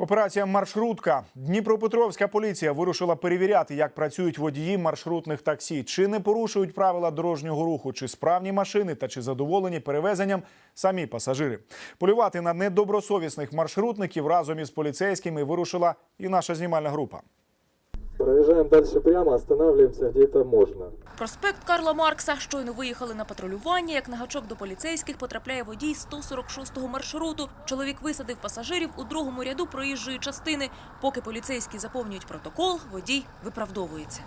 Операція маршрутка. Дніпропетровська поліція вирушила перевіряти, як працюють водії маршрутних таксі, чи не порушують правила дорожнього руху, чи справні машини та чи задоволені перевезенням самі пасажири. Полювати на недобросовісних маршрутників разом із поліцейськими вирушила і наша знімальна група. Проезжаем дальше прямо, останавливаемся где это можно. Проспект Карла Маркса. Щойно виїхали на патрулювання, як на гачок до поліцейських потрапляє водій 146-го маршруту. Чоловік висадив пасажирів у другому ряду проїжджої частини. Поки поліцейські заповнюють протокол, водій виправдовується.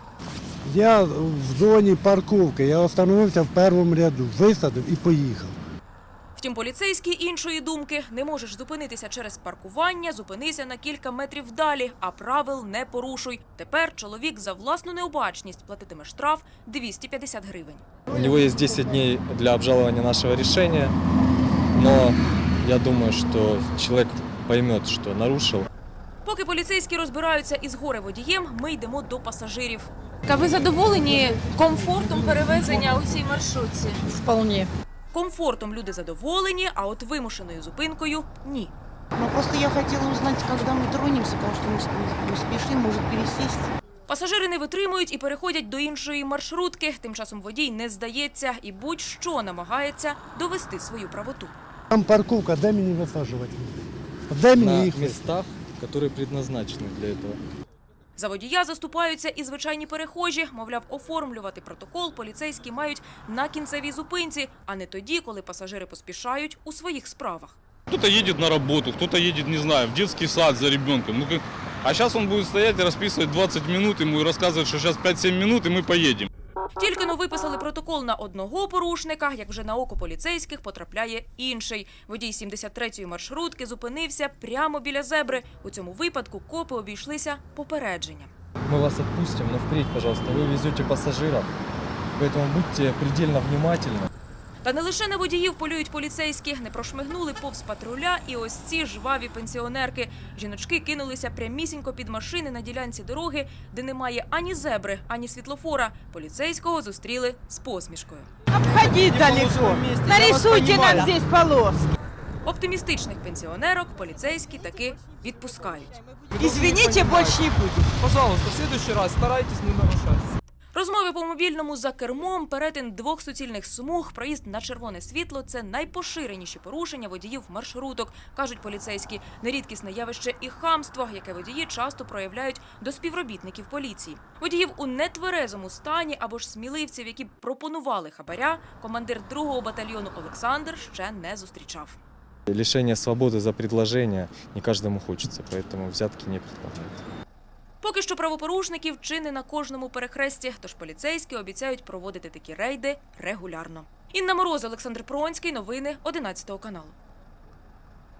Я в зоні парковки, я остановився в першому ряду, висадив і поїхав. Втім, поліцейські іншої думки не можеш зупинитися через паркування, зупинися на кілька метрів далі, а правил не порушуй. Тепер чоловік за власну необачність платитиме штраф 250 гривень. У него есть 10 дней для обжалования нашего решения, но я думаю, что человек поймет, что нарушил. Поки поліцейські розбираються із горе водієм, ми йдемо до пасажирів. А ви задоволені комфортом перевезення у цій маршрутці? Вполне. Комфортом люди задоволені, а от вимушеною зупинкою ні. Но просто я хотела узнать, когда мы тронемся, потому что мы с- мы спешим, может пересесть. Пасажири не витримують і переходять до іншої маршрутки. Тим часом водій не здається і будь-що намагається довести свою правоту. Там парковка, де мені висаджувати? Де мені На їх висаджувати? местах, которые предназначены для этого. За водія заступаються і звичайні перехожі. Мовляв, оформлювати протокол поліцейські мають на кінцевій зупинці, а не тоді, коли пасажири поспішають у своїх справах. Кто-то едет на работу, кто-то едет, не знаю, в детский сад за ребенком. Ну, как... А сейчас он будет стоять и расписывать 20 минут ему и рассказывать, что сейчас 5-7 минут и мы поедем. Тільки но виписали протокол на одного порушника, як вже на око поліцейських потрапляє інший. Водій 73-ї маршрутки зупинився прямо біля зебри. У цьому випадку копи обійшлися попередженням. Мы вас отпустим, но впредь, пожалуйста, вы везете пассажиров, поэтому будьте предельно внимательны. Та не лише на водіїв полюють поліцейські, не прошмигнули повз патруля і ось ці жваві пенсіонерки. Жіночки кинулися прямісінько під машини на ділянці дороги, де немає ані зебри, ані світлофора. Поліцейського зустріли з посмішкою. Обходить далеко. Нарисуйте нам здесь полоски. Оптимістичних пенсіонерок поліцейські таки відпускають. Извините, больше не будет. Пожалуйста, в следующий раз старайтесь не нарушать. Розмови по мобільному за кермом, перетин двох суцільних смуг, проїзд на червоне світло це найпоширеніші порушення водіїв маршруток, кажуть поліцейські. Нерідкісне явище і хамство, яке водії часто проявляють до співробітників поліції. Водіїв у нетверезому стані або ж сміливців, які пропонували хабаря, командир другого батальйону Олександр ще не зустрічав. Лишение свободы за предложение не каждому хочется, поэтому взятки не предлагают. Поки що правопорушників чи не на кожному перехресті, тож поліцейські обіцяють проводити такі рейди регулярно. Інна Мороз, Олександр Пронський, новини 11 каналу.